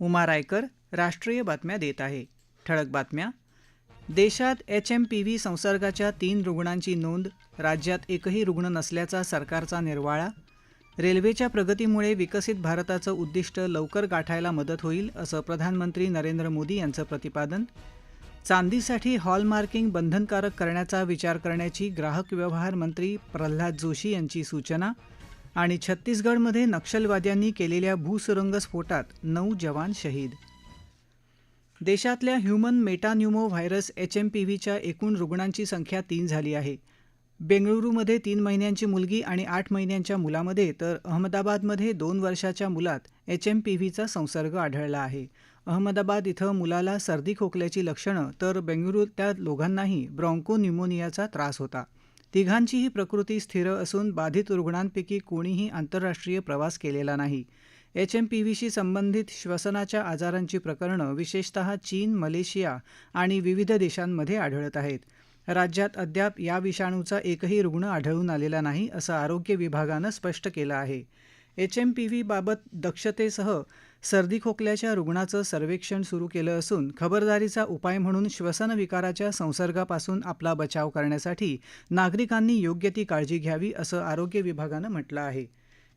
उमा रायकर राष्ट्रीय बातम्या देत आहे. ठळक बातम्या. देशात एच एम पी व्ही संसर्गाच्या तीन रुग्णांची नोंद राज्यात एकही रुग्ण नसल्याचा सरकारचा निर्वाळा रेल्वेच्या प्रगतीमुळे विकसित भारताचं उद्दिष्ट लवकर गाठायला मदत होईल असं प्रधानमंत्री नरेंद्र मोदी यांचं प्रतिपादन चांदीसाठी हॉलमार्किंग बंधनकारक करण्याचा विचार करण्याची ग्राहक व्यवहार मंत्री प्रल्हाद जोशी यांची सूचना आणि छत्तीसगडमध्ये नक्षलवाद्यांनी केलेल्या भूसुरुंगस्फोटात नऊ जवान शहीद. देशातल्या human metapneumovirus H M P व्हीच्या एकूण रुग्णांची संख्या तीन झाली आहे. बेंगळुरूमध्ये तीन महिन्यांची मुलगी आणि आठ महिन्यांच्या मुलामध्ये तर अहमदाबादमध्ये दोन वर्षाच्या मुलात एच एम पी व्हीचा संसर्ग आढळला आहे. अहमदाबाद इथं मुलाला सर्दी खोकल्याची लक्षणं तर बेंगळुरू त्या दोघांनाही ब्रॉन्को न्युमोनियाचा त्रास होता. तिघांचीही प्रकृती स्थिर असून बाधित रुग्णांपैकी कोणीही आंतरराष्ट्रीय प्रवास केलेला नाही. एच एम पी व्हीशी संबंधित श्वसनाच्या आजारांची प्रकरणं विशेषतः चीन मलेशिया आणि विविध देशांमध्ये आढळत आहेत. राज्यात अद्याप या विषाणूचा एकही रुग्ण आढळून आलेला नाही असं आरोग्य विभागानं स्पष्ट केलं आहे. एच एम पी व्हीबाबत दक्षतेसह सर्दी खोकल्याच्या रुग्णाचं सर्वेक्षण सुरू केलं असून खबरदारीचा उपाय म्हणून श्वसन विकाराच्या संसर्गापासून आपला बचाव करण्यासाठी नागरिकांनी योग्य ती काळजी घ्यावी असं आरोग्य विभागानं म्हटलं आहे.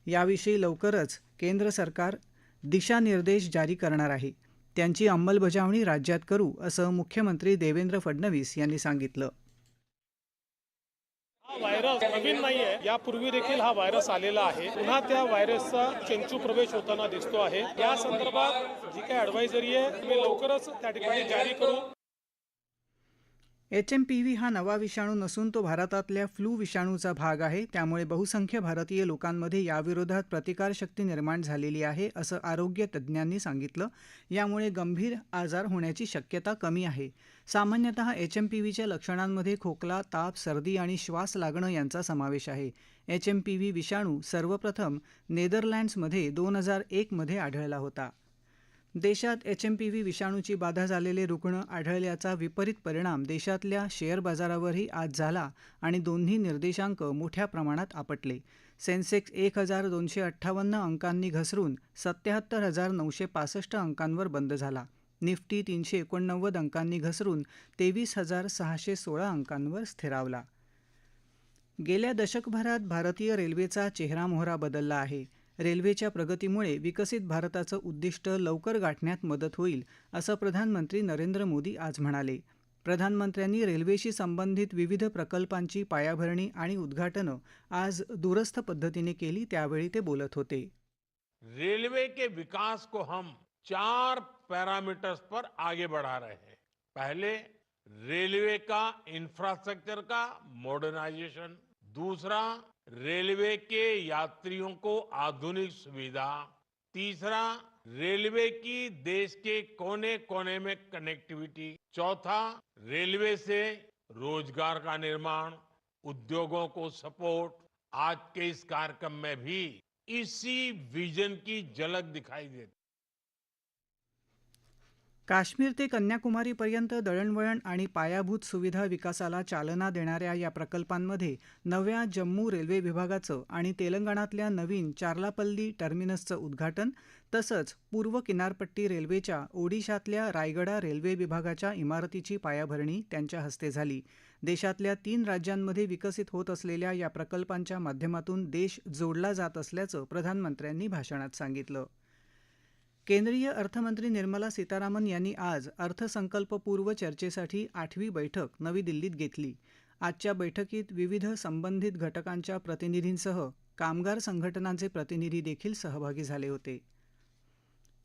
याविषयी लवकरच केंद्र सरकार दिशानिर्देश जारी करणार आहे. त्यांची अंमलबजावणी राज्यात करू असं मुख्यमंत्री देवेंद्र फडणवीस यांनी सांगितलं. व्हायरस नवीन नाही आहे यापूर्वी देखील हा व्हायरस आलेला आहे. पुन्हा त्या व्हायरसचा चंचू प्रवेश होताना दिसतो आहे. या संदर्भात जी काही ऍडवायझरी आहे मी लवकरच त्या ठिकाणी जारी करू. एच एम पी व्ही हा नवा विषाणू नसून तो भारतातल्या फ्लू विषाणूचा भाग आहे. त्यामुळे बहुसंख्य भारतीय लोकांमध्ये याविरोधात प्रतिकारशक्ती निर्माण झालेली आहे असं आरोग्य तज्ज्ञांनी सांगितलं. यामुळे गंभीर आजार होण्याची शक्यता कमी आहे. सामान्यतः एच एम पी व्हीच्या लक्षणांमध्ये खोकला ताप सर्दी आणि श्वास लागणं यांचा समावेश आहे. एच एम पी व्ही विषाणू सर्वप्रथम नेदरलँड्समध्ये दोन हजार एकमध्ये आढळला होता. देशात एचएमपीव्ही विषाणूची बाधा झालेले रुग्ण आढळल्याचा विपरीत परिणाम देशातल्या शेअर बाजारावरही आज झाला आणि दोन्ही निर्देशांक मोठ्या प्रमाणात आपटले. सेन्सेक्स एक हजार दोनशे अठ्ठावन्न अंकांनी घसरून सत्याहत्तर हजार नऊशे पासष्ट अंकांवर बंद झाला. निफ्टी तीनशे एकोणनव्वद अंकांनी घसरून तेवीस हजार सहाशे सोळा अंकांवर स्थिरावला. गेल्या दशकभरात भारतीय रेल्वेचा चेहरामोहरा बदलला आहे. रेल्वेच्या प्रगतीमुळे विकसित भारताचं उद्दिष्ट लवकर गाठण्यात मदत होईल असं प्रधानमंत्री नरेंद्र मोदी आज म्हणाले. प्रधानमंत्र्यांनी रेल्वेशी संबंधित विविध प्रकल्पांची पायाभरणी आणि उद्घाटनं आज दूरस्थ पद्धतीने केली त्यावेळी ते बोलत होते. रेलवे के विकास को हम चार पैरामीटर्स पर आगे बढ़ा रहे हैं। पहले रेलवे का इंफ्रास्ट्रक्चर का मॉडर्नाइजेशन दूसरा, रेलवे के यात्रियों को आधुनिक सुविधा। तीसरा, रेलवे की देश के कोने कोने में कनेक्टिविटी चौथा, रेलवे से रोज़गार का निर्माण, उद्योगों को सपोर्ट आज के इस कार्यक्रम में भी इसी विजन की झलक दिखाई देती काश्मीर ते कन्याकुमारीपर्यंत दळणवळण आणि पायाभूत सुविधा विकासाला चालना देणाऱ्या या प्रकल्पांमध्ये नव्या जम्मू रेल्वे विभागाचं आणि तेलंगणातल्या नवीन चार्लापल्ली टर्मिनसचं उद्घाटन तसंच पूर्व किनारपट्टी रेल्वेच्या ओडिशातल्या रायगडा रेल्वे विभागाच्या इमारतीची पायाभरणी त्यांच्या हस्ते झाली. देशातल्या तीन राज्यांमध्ये विकसित होत असलेल्या या प्रकल्पांच्या माध्यमातून देश जोडला जात असल्याचं प्रधानमंत्र्यांनी भाषणात सांगितलं. केंद्रीय अर्थमंत्री निर्मला सीतारामन यांनी आज अर्थसंकल्पपूर्व चर्चेसाठी आठवी बैठक नवी दिल्लीत घेतली. आजच्या बैठकीत विविध संबंधित घटकांच्या प्रतिनिधींसह कामगार संघटनांचे प्रतिनिधी देखील सहभागी झाले होते.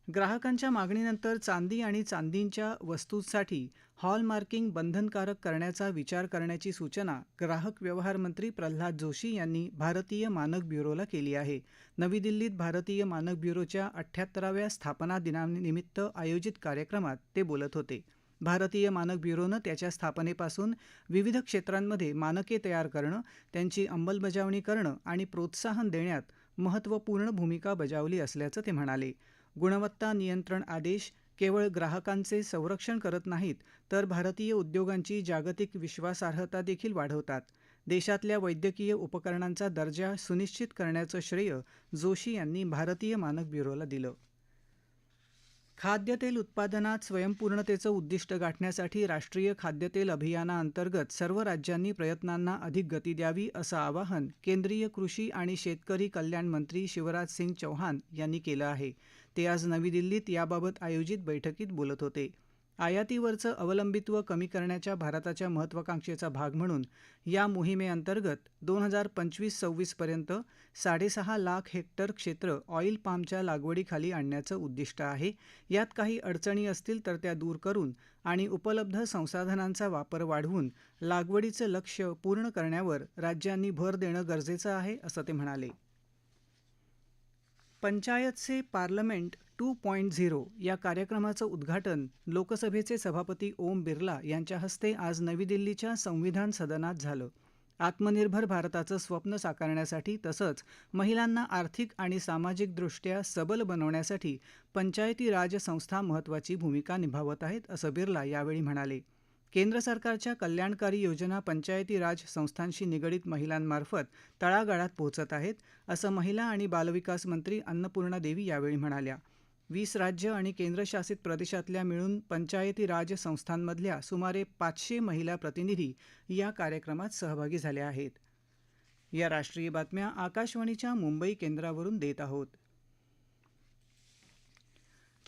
ग्राहकांच्या मागणीनंतर चांदी आणि चांदींच्या वस्तूंसाठी हॉलमार्किंग बंधनकारक करण्याचा विचार करण्याची सूचना ग्राहक व्यवहार मंत्री प्रल्हाद जोशी यांनी भारतीय मानक ब्युरोला केली आहे. नवी दिल्लीत भारतीय मानक ब्युरोच्या अठ्ठ्याहत्तराव्या स्थापना दिनानिमित्त आयोजित कार्यक्रमात ते बोलत होते. भारतीय मानक ब्युरोनं त्याच्या स्थापनेपासून विविध क्षेत्रांमध्ये मानके तयार करणं त्यांची अंमलबजावणी करणं आणि प्रोत्साहन देण्यात महत्त्वपूर्ण भूमिका बजावली असल्याचं ते म्हणाले. गुणवत्ता नियंत्रण आदेश केवळ ग्राहकांचे संरक्षण करत नाहीत तर भारतीय उद्योगांची जागतिक विश्वासार्हता देखील वाढवतात. देशातल्या वैद्यकीय उपकरणांचा दर्जा सुनिश्चित करण्याचं श्रेय जोशी यांनी भारतीय मानक ब्युरोला दिलं. खाद्यतेल उत्पादनात स्वयंपूर्णतेचं उद्दिष्ट गाठण्यासाठी राष्ट्रीय खाद्यतेल अभियानाअंतर्गत सर्व राज्यांनी प्रयत्नांना अधिक गती द्यावी असं आवाहन केंद्रीय कृषी आणि शेतकरी कल्याण मंत्री शिवराज सिंग चौहान यांनी केलं आहे. ते आज नवी दिल्लीत याबाबत आयोजित बैठकीत बोलत होते. आयातीवरचं अवलंबित्व कमी करण्याच्या भारताच्या महत्वाकांक्षेचा भाग म्हणून या मोहिमेअंतर्गत दोन हजार पंचवीस सव्वीसपर्यंत साडेसहा लाख हेक्टर क्षेत्र ऑईल पामच्या लागवडीखाली आणण्याचं उद्दिष्ट आहे. यात काही अडचणी असतील तर त्या दूर करून आणि उपलब्ध संसाधनांचा वापर वाढवून लागवडीचं लक्ष्य पूर्ण करण्यावर राज्यांनी भर देणं गरजेचं आहे असं ते म्हणाले. पंचायत से पार्लमेंट टू पॉईंट झिरो या कार्यक्रमाचं उद्घाटन लोकसभेचे सभापती ओम बिर्ला यांच्या हस्ते आज नवी दिल्लीच्या संविधान सदनात झालं. आत्मनिर्भर भारताचं स्वप्न साकारण्यासाठी तसंच महिलांना आर्थिक आणि सामाजिकदृष्ट्या सबल बनवण्यासाठी पंचायती राज संस्था महत्त्वाची भूमिका निभावत आहेत असं बिर्ला यावेळी म्हणाले. केंद्र सरकारच्या कल्याणकारी योजना पंचायती राज संस्थांशी निगडित महिलांमार्फत तळागाळात पोहोचत आहेत असं महिला आणि बालविकास मंत्री अन्नपूर्णा देवी यावेळी म्हणाल्या. वीस राज्य आणि केंद्रशासित प्रदेशातल्या मिळून पंचायती राज संस्थांमधल्या सुमारे पाचशे महिला प्रतिनिधी या कार्यक्रमात सहभागी झाल्या आहेत. या राष्ट्रीय बातम्या आकाशवाणीच्या मुंबई केंद्रावरून देत आहोत.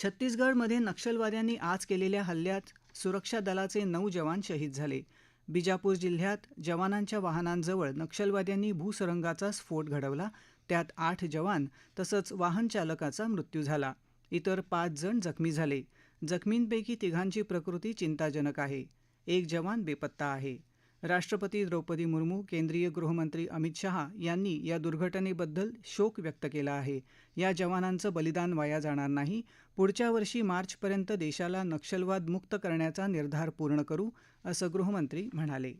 छत्तीसगडमध्ये नक्षलवाद्यांनी आज केलेल्या हल्ल्यात सुरक्षा दलाचे नऊ जवान शहीद झाले. बिजापूर जिल्ह्यात जवानांच्या वाहनांजवळ नक्षलवाद्यांनी भूसुरुंगाचा स्फोट घडवला. त्यात आठ जवान तसंच वाहन चालकाचा मृत्यू झाला. इतर पाच जण जखमी झाले. जखमींपैकी तिघांची प्रकृती चिंताजनक आहे. एक जवान बेपत्ता आहे. राष्ट्रपती द्रौपदी मुर्मू केंद्रीय गृहमंत्री अमित शहा यांनी या दुर्घटनेबद्दल शोक व्यक्त केला आहे. या जवानांचं बलिदान वाया जाणार नाही. पुढच्या वर्षी मार्चपर्यंत देशाला नक्षलवाद मुक्त करण्याचा निर्धार पूर्ण करू असं गृहमंत्री म्हणाले.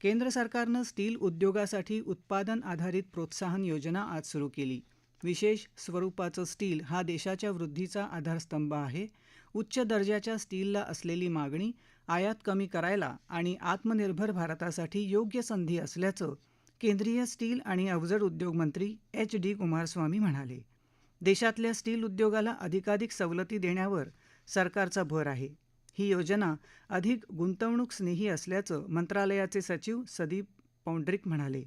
केंद्र सरकारनं स्टील उद्योगासाठी उत्पादन आधारित प्रोत्साहन योजना आज सुरू केली. विशेष स्वरूपाचं स्टील हा देशाच्या वृद्धीचा आधारस्तंभ आहे. उच्च दर्जाच्या स्टीलला असलेली मागणी आयात कमी करायला आणि आत्मनिर्भर भारतासाठी योग्य संधी असल्याचं केंद्रीय स्टील आणि अवजड उद्योग मंत्री एच डी कुमारस्वामी म्हणाले. देशातल्या स्टील उद्योगाला अधिकाधिक सवलती देण्यावर सरकारचा भर आहे. ही योजना अधिक गुंतवणूक स्नेही असल्याचं मंत्रालयाचे सचिव सदीप पौंड्रिक म्हणाले.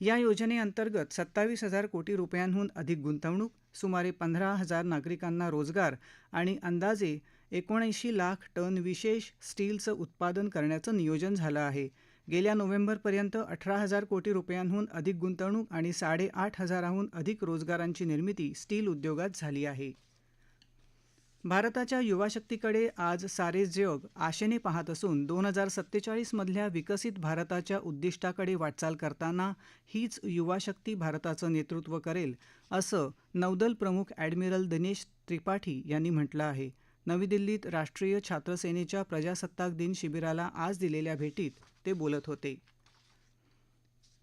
या योजनेअंतर्गत सत्तावीस हजार कोटी रुपयांहून अधिक गुंतवणूक सुमारे पंधरा हजार नागरिकांना रोजगार आणि अंदाजे एकोणऐंशी लाख टन विशेष स्टीलचं उत्पादन करण्याचं नियोजन झालं आहे. गेल्या नोव्हेंबरपर्यंत अठरा हजार कोटी रुपयांहून अधिक गुंतवणूक आणि साडेआठ हजाराहून अधिक रोजगारांची निर्मिती स्टील उद्योगात झाली आहे. भारताच्या युवाशक्तीकडे आज सारे जग आशेने पाहत असून दोन हजार सत्तेचाळीसमधल्या विकसित भारताच्या उद्दिष्टाकडे वाटचाल करताना हीच युवाशक्ती भारताचं नेतृत्व करेल असं नौदल प्रमुख ॲडमिरल दिनेश त्रिपाठी यांनी म्हटलं आहे. नवी दिल्लीत राष्ट्रीय छात्रसेनेच्या प्रजासत्ताक दिन शिबिराला आज दिलेल्या भेटीत ते बोलत होते.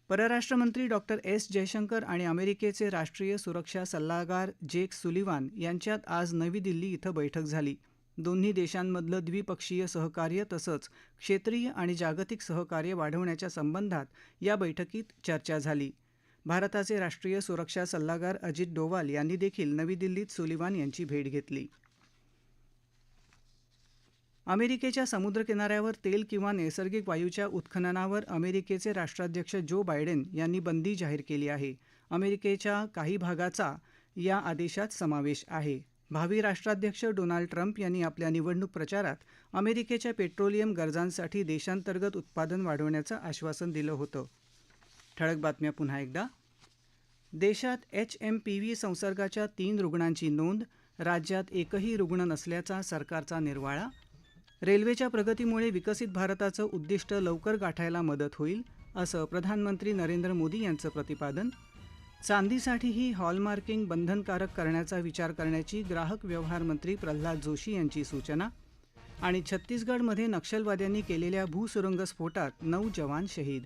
परराष्ट्रमंत्री डॉक्टर एस. जयशंकर आणि अमेरिकेचे राष्ट्रीय सुरक्षा सल्लागार जेक सुलिवान यांच्यात आज नवी दिल्ली इथं बैठक झाली. दोन्ही देशांमधलं द्विपक्षीय सहकार्य तसंच क्षेत्रीय आणि जागतिक सहकार्य वाढवण्याच्या संबंधात या बैठकीत चर्चा झाली. भारताचे राष्ट्रीय सुरक्षा सल्लागार अजित डोवाल यांनी देखील नवी दिल्लीत सुलिवान यांची भेट घेतली. अमेरिकेच्या समुद्रकिनाऱ्यावर तेल किंवा नैसर्गिक वायूच्या उत्खननावर अमेरिकेचे राष्ट्राध्यक्ष जो बायडेन यांनी बंदी जाहीर केली आहे. अमेरिकेच्या काही भागाचा या आदेशात समावेश आहे. भावी राष्ट्राध्यक्ष डोनाल्ड ट्रम्प यांनी आपल्या निवडणूक प्रचारात अमेरिकेच्या पेट्रोलियम गरजांसाठी देशांतर्गत उत्पादन वाढवण्याचं आश्वासन दिलं होतं. ठळक बातम्या पुन्हा एकदा. देशात एच एम पी व्ही संसर्गाच्या तीन रुग्णांची नोंद राज्यात एकही रुग्ण नसल्याचा सरकारचा निर्वाळा रेल्वेच्या प्रगतीमुळे विकसित भारताचं उद्दिष्ट लवकर गाठायला मदत होईल असं प्रधानमंत्री नरेंद्र मोदी यांचं प्रतिपादन. चांदीसाठीही हॉलमार्किंग बंधनकारक करण्याचा विचार करण्याची ग्राहक व्यवहार मंत्री प्रल्हाद जोशी यांची सूचना आणि छत्तीसगडमध्ये नक्षलवाद्यांनी केलेल्या भूसुरुंगस्फोटात नऊ जवान शहीद.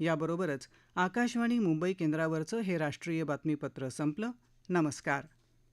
याबरोबरच आकाशवाणी मुंबई केंद्रावरचं हे राष्ट्रीय बातमीपत्र संपलं. नमस्कार.